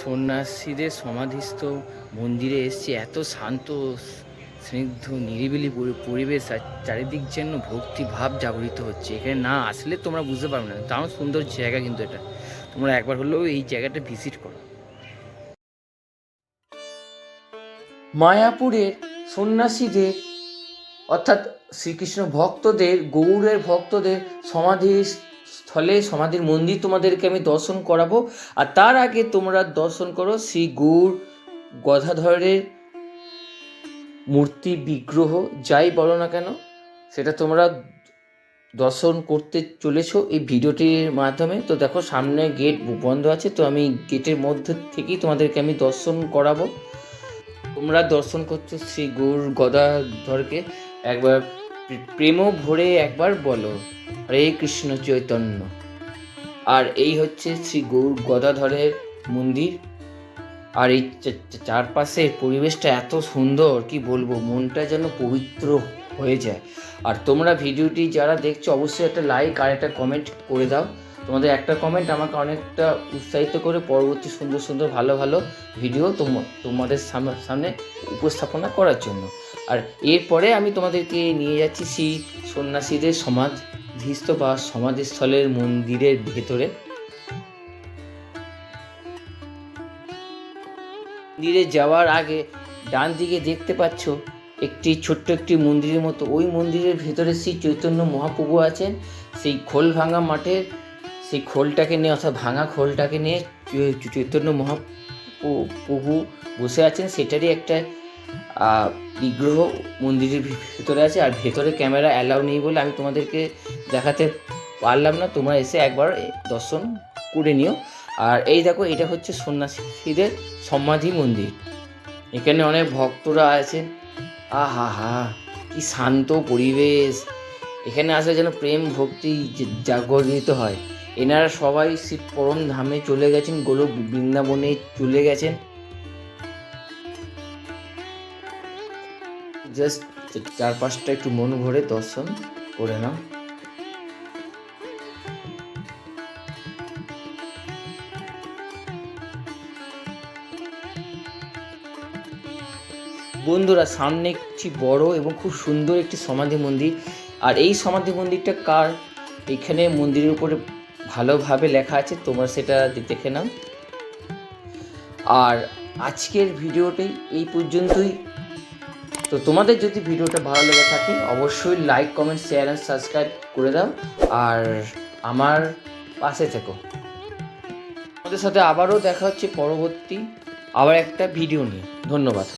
সন্ন্যাসীদের সমাধিস্থ মন্দিরে এসছে এত শান্ত, স্নিগ্ধ, নিরিবিলি পরিবেশ, আর চারিদিক যেন ভক্তিভাব জাগরিত হচ্ছে। এখানে না আসলে তোমরা বুঝতে পারবে না। দারুণ সুন্দর জায়গা কিন্তু এটা। তোমরা একবার হলেও এই জায়গাটা ভিজিট করো। মায়াপুরের সন্ন্যাসীদের, অর্থাৎ শ্রীকৃষ্ণ ভক্তদের, গৌড়ের ভক্তদের সমাধি স্থলে সমাধির মন্দির তোমাদেরকে আমি দর্শন করাবো। আর তার আগে তোমরা দর্শন করো শ্রী গৌর গদাধরের মূর্তি বিগ্রহ। যাই বলো না কেন, সেটা তোমরা দর্শন করতে চলেছো এই ভিডিওটির মাধ্যমে। তো দেখো, সামনে গেট বন্ধ আছে, তো আমি গেটের মধ্যে থেকেই তোমাদেরকে আমি দর্শন করাবো। তোমরা দর্শন করছ শ্রী গৌর গদাধরকে। একবার প্রেম ভরে একবার বলো, হরে কৃষ্ণ চৈতন্য। আর এই হচ্ছে শ্রী গৌর গদাধরের মন্দির। আর এই চারপাশের পরিবেশটা এত সুন্দর, কি বলব, মনটা যেন পবিত্র হয়ে যায়। আর তোমরা ভিডিওটি যারা দেখছ, অবশ্যই একটা লাইক আর একটা কমেন্ট করে দাও। তোমাদের একটা কমেন্ট আমাকে অনেকটা উৎসাহিত করে পরবর্তী সুন্দর সুন্দর, ভালো ভালো ভিডিও তোম- তোমাদের সাম- সামনে উপস্থাপনা করার জন্য। আর এরপরে আমি তোমাদেরকে নিয়ে যাচ্ছি শ্রী সন্ন্যাসীদের সমাধিস্থ বা সমাধিস্থলের মন্দিরের ভেতরে। মন্দিরে যাওয়ার আগে ডান দিকে দেখতে পাচ্ছ একটি ছোট্ট একটি মন্দিরের মতো। ওই মন্দিরের ভেতরে শ্রী চৈতন্য মহাপ্রভু আছেন। সেই খোল ভাঙা মাঠের, সেই খোলটাকে নিয়ে অর্থাৎ ভাঙা খোলটাকে নিয়ে চৈতন্য মহাপ্রভু বসে আছেন। সেটারই একটা বিগ্রহ মন্দিরের ভেতরে আছে আর ভেতরে ক্যামেরা অ্যালাউ নেই বলে আমি তোমাদেরকে দেখাতে পারলাম না। তোমরা এসে একবার দর্শন করে নিও। আর এই দেখো, এটা হচ্ছে সন্ন্যাসীদের সমাধি মন্দির। এখানে অনেক ভক্তরা আছেন। আহা হা হা কি শান্ত পরিবেশ। এখানে আসলে যেন প্রেম ভক্তি জাগরিত হয়। এনারা সবাই শ্রী পরম ধামে চলে গেছেন, গোলক বৃন্দাবনে চলে গেছেন। জাস্ট চারপাশটা একটু মন ভরে দর্শন করে নাও। বন্ধুরা, সামনে একটি বড় এবং খুব সুন্দর একটি সমাধি মন্দির। আর এই সমাধি মন্দিরটা কার? এখানে মন্দিরের উপরে ভালোভাবে লেখা আছে, তোমরা সেটা দেখে নাও। আর আজকের ভিডিওটি এই পর্যন্তই। তো তোমাদের যদি ভিডিওটা ভালো লেগে থাকে, অবশ্যই like comment share and subscribe করে দাও। আর আমার পাশে থেকো। আমাদের সাথে আবারও দেখা হচ্ছে পরবর্তী আবার একটা ভিডিও নিয়ে। ধন্যবাদ।